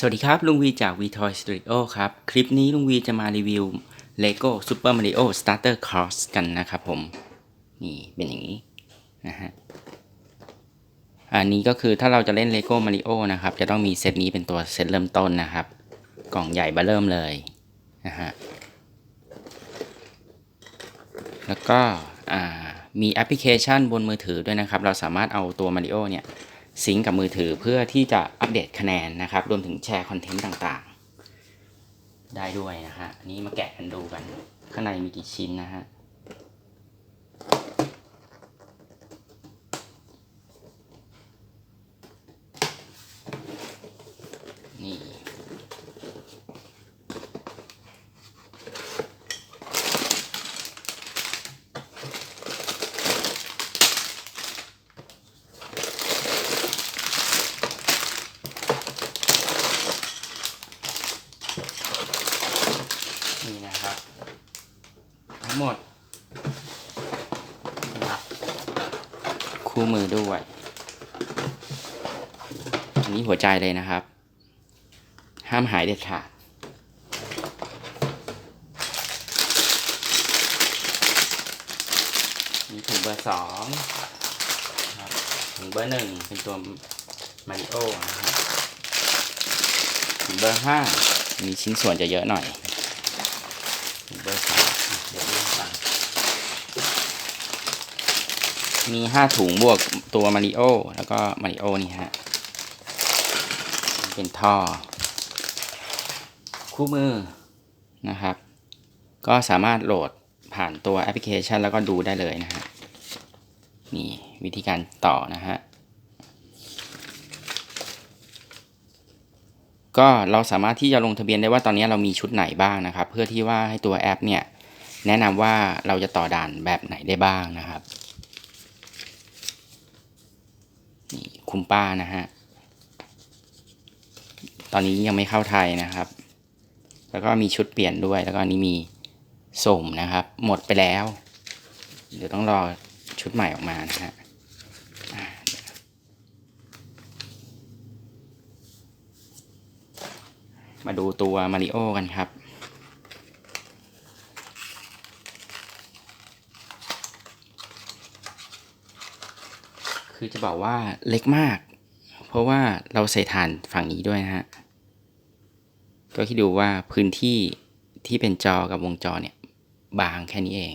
สวัสดีครับ ลุงวีจาก VToy Studio ครับ คลิปนี้ลุงวีจะมารีวิว Lego Super Mario Starter Cross กันนะครับผม นี่เป็นอย่างนี้นะฮะ อันนี้ก็คือถ้าเราจะเล่น Lego Mario นะครับ จะต้องมีเซตนี้เป็นตัวเซตเริ่มต้นนะครับ กล่องใหญ่เบ้อเริ่มเลยนะฮะ แล้วก็มีแอปพลิเคชันบนมือถือด้วยนะครับ เราสามารถเอาตัว Mario เนี่ย ซิงกับมือถือเพื่อที่จะอัปเดตคะแนนนะครับ รวมถึงแชร์คอนเทนต์ต่างๆ ได้ด้วยนะฮะอันนี้มาแกะกันดูกัน ข้างในมีกี่ชิ้นนะฮะ นี่นะครับ ทั้งหมดนะครับคู่มือด้วยอันนี้หัวใจเลยนะครับ ห้ามหายเด็ดขาดนี่ถุงเบอร์สองถุงเบอร์หนึ่งเป็นตัวมาริโอนะครับถุงเบอร์ห้ามีชิ้นส่วนจะเยอะหน่อย เบอร์สามเดี๋ยวเรียกฟังมีห้าถุงบวกตัวมาริโอแล้วก็มาริโอนี่ฮะ เป็นท่อ คู่มือนะครับ ก็สามารถโหลดผ่านตัวแอปพลิเคชันแล้วก็ดูได้เลยนะฮะนี่วิธีการต่อนะฮะ ก็เราสามารถที่จะลงทะเบียนได้ว่าตอนนี้เรามีชุดไหนบ้างนะครับ เพื่อที่ว่าให้ตัวแอปเนี่ยแนะนำว่าเราจะต่อด่านแบบไหนได้บ้างนะครับนี่คุณป้านะฮะตอนนี้ยังไม่เข้าไทยนะครับ แล้วก็มีชุดเปลี่ยนด้วย แล้วก็อันนี้มีส่งนะครับ หมดไปแล้ว เดี๋ยวต้องรอชุดใหม่ออกมานะฮะอ่า มาดูตัวมาริโอกันครับ คือจะบอกว่าเล็กมาก เพราะว่าเราใส่ฐานฝั่งนี้ด้วยนะฮะ ก็คิดดูว่าพื้นที่ที่เป็นจอกับวงจรเนี่ย บางแค่นี้เอง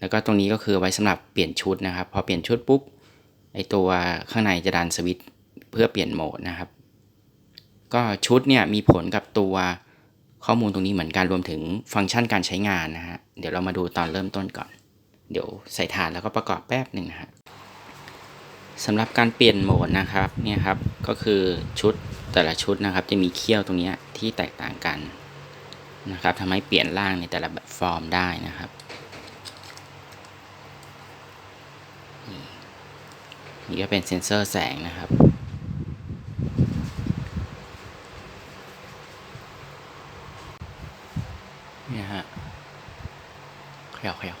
แล้วก็ตรงนี้ก็คือไว้สำหรับเปลี่ยนชุดนะครับ พอเปลี่ยนชุดปุ๊บไอตัวข้างในจะดันสวิตช์เพื่อเปลี่ยนโหมดนะครับ ก็ชุดเนี่ยมีผลกับตัวข้อมูลตรงนี้เหมือนกันรวมถึงฟังก์ชันการใช้งานนะฮะ เดี๋ยวเรามาดูตอนเริ่มต้นก่อน เดี๋ยวใส่ฐานแล้วก็ประกอบแป๊บหนึ่งนะฮะสำหรับการเปลี่ยนโหมดนะครับเนี่ยครับก็คือชุดแต่ละชุดนะครับ จะมีเขี้ยวตรงนี้ที่แตกต่างกันนะครับทำให้เปลี่ยนร่างในแต่ละแบบฟอร์มได้นะครับนี่นี่ก็เป็นเซ็นเซอร์แสงนะครับ เนี่ยฮะเขย่าเขย่า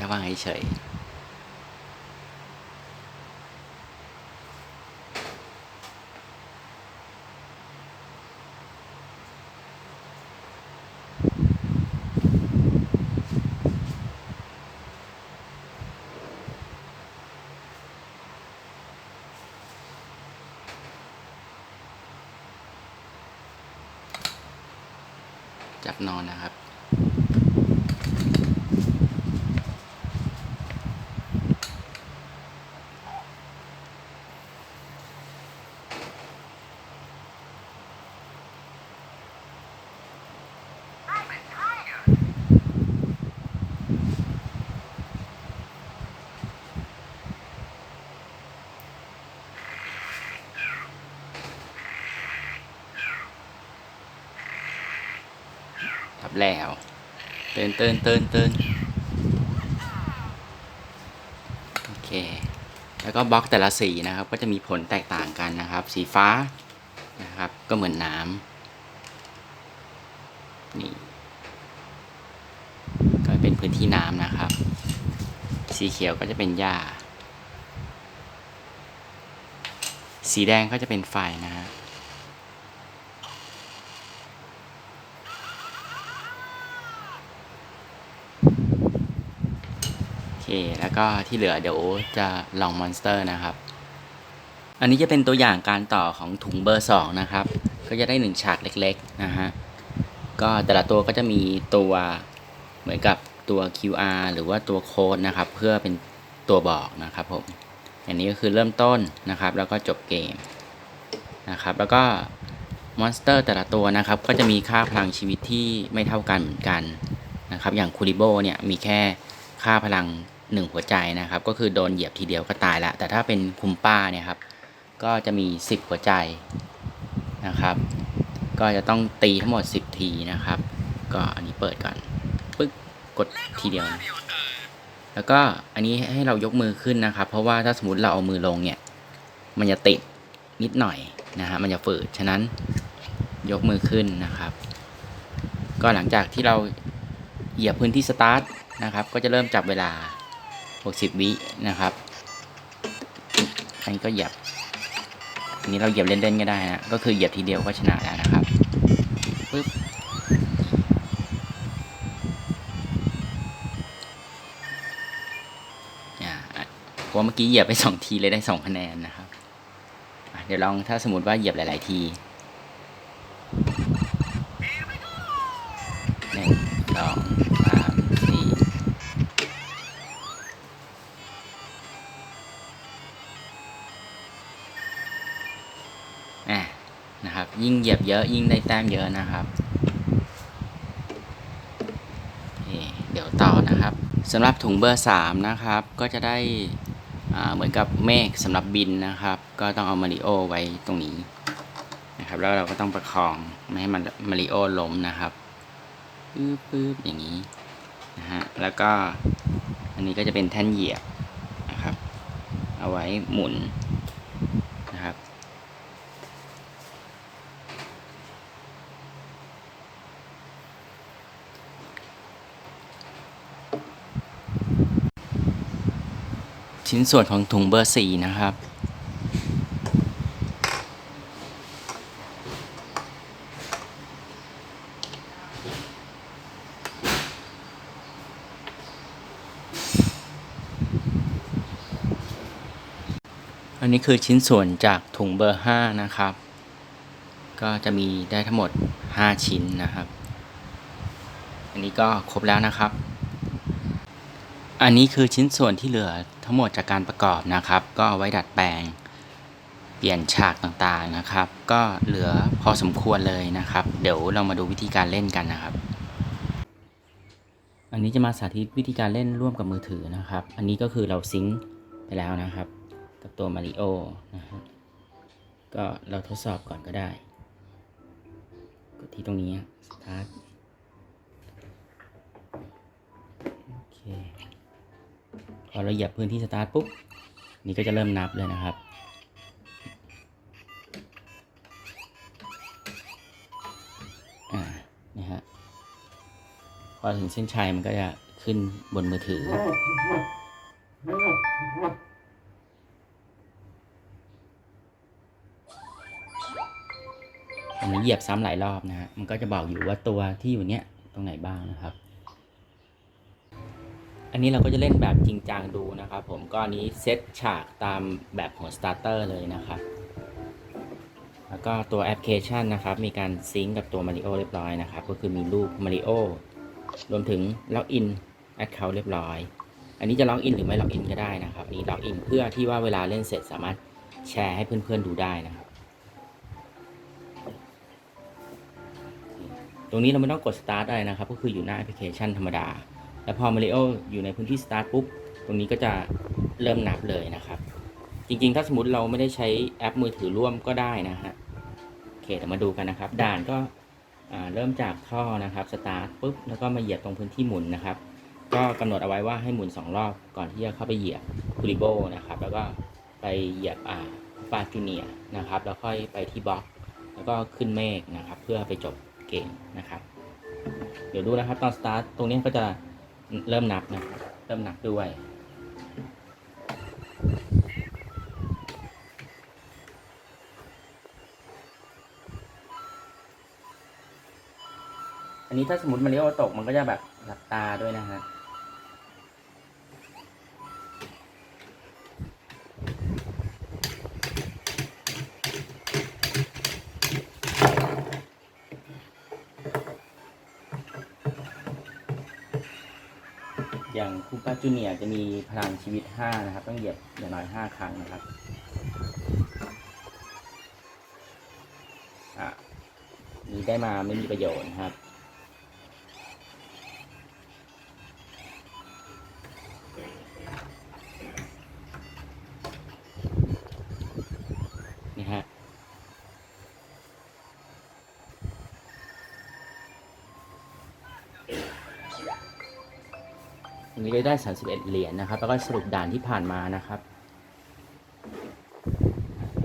ถ้าว่าง เฉยจับนอนนะครับ แล้วเตือนเตือนเตือนเตือนโอเค แล้วก็บล็อกแต่ละสีนะครับ ก็จะมีผลแตกต่างกันนะครับ สีฟ้านะครับ ก็เหมือนน้ำนี่ก็เป็นพื้นที่น้ำนะครับ สีเขียวก็จะเป็นหญ้า สีแดงก็จะเป็นไฟนะฮะ เค แล้วก็ที่เหลือเดี๋ยวจะลองมอนสเตอร์นะครับ อันนี้จะเป็นตัวอย่างการต่อของถุงเบอร์ 2 นะครับ ก็จะได้ 1 ฉากเล็กๆนะฮะ ก็แต่ละตัวก็จะมีตัวเหมือนกับตัว QR หรือว่าตัวโค้ดนะครับ เพื่อเป็นตัวบอกนะครับผม อันนี้ก็คือเริ่มต้นนะครับ แล้วก็จบเกมนะครับ แล้วก็มอนสเตอร์แต่ละตัวนะครับ ก็จะมีค่าพลังชีวิตที่ไม่เท่ากันเหมือนกันนะครับ อย่างคูริโบเนี่ยมีแค่ค่าพลัง 1 หัวใจนะครับ ก็คือโดนเหยียบทีเดียวก็ตายละแต่ถ้าเป็นคุมป้าเนี่ยครับก็จะมี 10 หัวใจนะครับ ก็จะต้องตีทั้งหมด 10 ทีนะครับ ก็อันนี้เปิดก่อนปึ๊กกดทีเดียว แล้วก็อันนี้ให้เรายกมือขึ้นนะครับ เพราะว่าถ้าสมมติเราเอามือลงเนี่ยมันจะติดนิดหน่อยนะฮะมันจะฝืดฉะนั้นยกมือขึ้นนะครับ ก็หลังจากที่เราเหยียบพื้นที่สตาร์ทนะครับ ก็จะเริ่มจับเวลา 60 วินะครับ อันนี้ก็เหยียบ อันนี้เราเหยียบเล่นๆก็ได้นะ ก็คือเหยียบทีเดียวก็ชนะแล้วนะครับปึ๊บอ่าเพราะว่าเมื่อกี้เหยียบไปสองทีเลยได้สองคะแนนนะครับ เดี๋ยวลองถ้าสมมติว่าเหยียบหลาย ๆ ที ยิ่งเหยียบเยอะยิ่งได้แต้มเยอะนะครับเดี๋ยวต่อนะครับสำหรับถุงเบอร์3นะครับก็จะได้เหมือนกับเมฆสำหรับบินนะครับ ก็ต้องเอามาริโอไว้ตรงนี้นะครับแล้วเราก็ต้องประคองไม่ให้มันมาริโอล้มนะครับปึ๊บปึ๊บอย่างนี้นะฮะแล้วก็อันนี้ก็จะเป็นแท่นเหยียบนะครับ เอาไว้หมุนนะครับ ชิ้นส่วนของถุงเบอร์สี่นะครับ อันนี้คือชิ้นส่วนจากถุงเบอร์ห้านะครับ ก็จะมีได้ทั้งหมด5ชิ้นนะครับ อันนี้ก็ครบแล้วนะครับ อันนี้คือชิ้นส่วนที่เหลือทั้งหมดจากการประกอบนะครับ ก็เอาไว้ดัดแปลง เปลี่ยนฉากต่างๆนะครับ ก็เหลือพอสมควรเลยนะครับ เดี๋ยวเรามาดูวิธีการเล่นกันนะครับ อันนี้จะมาสาธิตวิธีการเล่นร่วมกับมือถือนะครับ อันนี้ก็คือเราซิงค์ไปแล้วนะครับ กับตัวมาริโอนะครับก็เราทดสอบก่อนก็ได้กดที่ตรงนี้สตาร์ทโอเค พอเราเหยียบพื้นที่สตาร์ทปุ๊บ นี่ก็จะเริ่มนับเลยนะครับ อ่า นะฮะ พอถึงเส้นชัยมันก็จะขึ้นบนมือถืออันนี้เหยียบซ้ำหลายรอบนะฮะ มันก็จะบอกอยู่ว่าตัวที่อยู่เนี้ยตรงไหนบ้างนะครับ อันนี้เราก็จะเล่นแบบจริงจังดูนะครับผมก็อันนี้เซตฉากตามแบบของสตาร์เตอร์เลยนะครับแล้วก็ตัวแอปพลิเคชันนะครับ มีการซิงก์กับตัว Mario เรียบร้อยนะครับ ก็คือมีรูป Mario รวมถึงล็อกอินแอคเคาท์เรียบร้อย อันนี้จะล็อกอินหรือไม่ล็อกอินก็ได้นะครับนนี้ล็อกอินเพื่อที่ว่าเวลาเล่นเสร็จสามารถแชร์ให้เพื่อนๆดูได้นะครับ ตรงนี้เราไม่ต้องกด start อะไรนะครับ ก็คืออยู่หน้าแอปพลิเคชันธรรมดา แล้วพอ Mario ออยู่ในพื้นที่ start ปุ๊บ ตรงนี้ก็จะเริ่มนับเลยนะครับ จริงๆ ถ้าสมมติเราไม่ได้ใช้แอปมือถือร่วมก็ได้นะฮะโอเคเดี๋ยวมาดูกันนะครับ ด่านก็เริ่มจากท่อนะครับ start ปุ๊บแล้วก็มาเหยียบตรงพื้นที่หมุนนะครับ ก็กำหนดเอาไว้ว่าให้หมุน 2 รอบก่อนที่จะเข้าไปเหยียบคูริโบนะครับ แล้วก็ไปเหยียบอ่าฟาจูเนียนะครับ แล้วค่อยไปที่บล็อก แล้วก็ขึ้นเมฆนะครับ เพื่อไปจบเกมนะครับ เดี๋ยวดูนะครับตอนสตาร์ทตรงนี้ก็จะ เริ่มนับนะเริ่มนับด้วย อันนี้ถ้าสมมติมาริโอตกมันก็จะแบบหลับตาด้วยนะฮะ อย่างคูปาจูเนียจะมีพลังชีวิต 5 นะครับ ต้องเหยียบอย่างน้อย 5 ครั้งนะครับอะนี้ได้มาไม่มีประโยชน์นะครับ อันนี้ก็ได้ 31 เหรียญนะครับ แล้วก็สรุปด่านที่ผ่านมานะครับ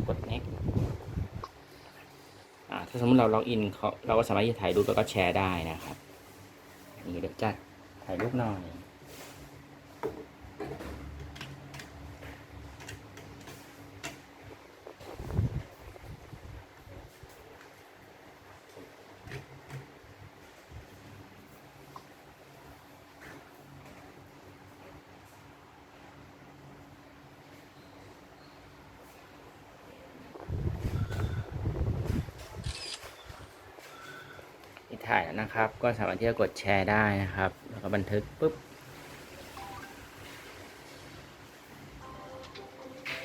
กด next อ่าถ้าสมมติเราล็อกอินเขาเราก็สามารถที่จะถ่ายรูปแล้วก็แชร์ได้นะครับ นี่เดี๋ยวจัดถ่ายรูปหน่อย ถ่ายแล้วนะครับ ก็สามารถที่จะกดแชร์ได้นะครับ แล้วก็บันทึกปุ๊บ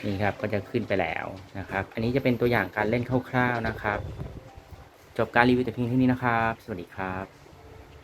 นี่ครับก็จะขึ้นไปแล้วนะครับ อันนี้จะเป็นตัวอย่างการเล่นคร่าวๆนะครับ จบการรีวิวแต่เพียงเท่านี้นะครับ สวัสดีครับ